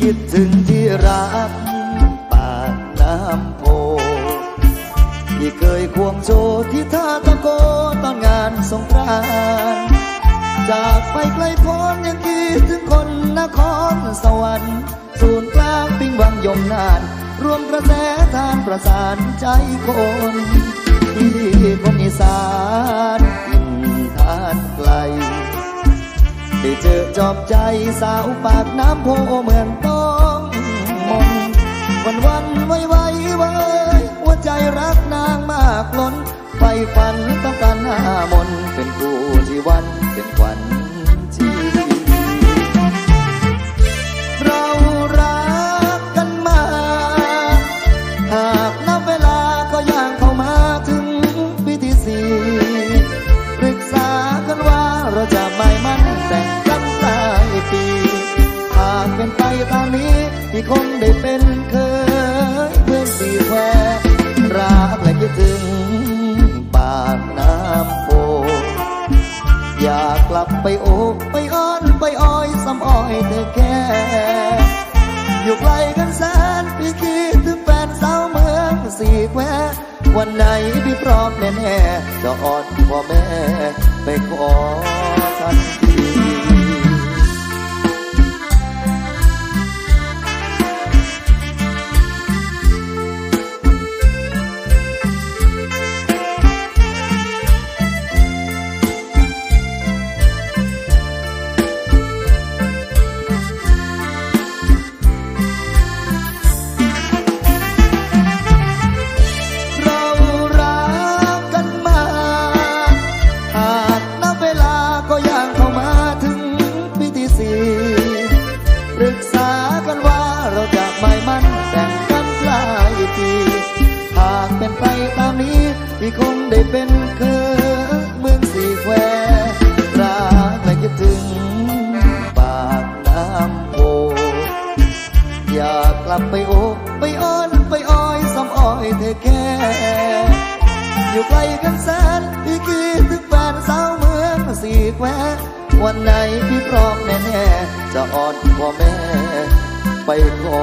คิดถึงที่รักปากน้ำโพที่เคยควงโชว์ที่ท่าตะโกตอนงานสงกรานต์จากไปไกลพ้นยังคิดถึงคนนครสวรรค์ศูนย์กลางปิงวังยมนาน รวมกระแสทานประสานใจคนที่คนอีสานกินทานไกลได้เจอจอบใจสาวปากน้ำโพเหมือนต้อ วันเป็นขวัญชีวิตเรารักกันมา หากนับเวลาก็ย่างเข้ามาถึงปีที่สี่ปรึกษากันว่าเราจะไม่มั่นแต่งกันปลายปี หากเป็นไปตามนี้ที่คงได้เป็นเคยเพื่อนสี่แควรักและคิดถึง อยากกลับไปโอบไปอ้อนไปอ้อยซ้ำอ้อยเธอแค่อยู่ไกลกันแสนพี่คิดถึงแฟนสาวเมืองสี่แคววันไหนพี่พร้อมแน่ๆจะอ้อนพ่อแม่ไปขอทันที ทีหากเป็นไปตามนี้พี่คงได้เป็นเคยเมืองสี่แควรักและคิดถึงปากน้ำโพอยากกลับไปโอบไปอ้อนไปอ้อยซ้ำอ้อยเธอแค่อยู่ไกลกันแสนพี่คิดถึงแฟนสาวเมืองสี่แคววันไหนพี่พร้อมแน่ๆจะอ่อนพ่อแม่ไปขอ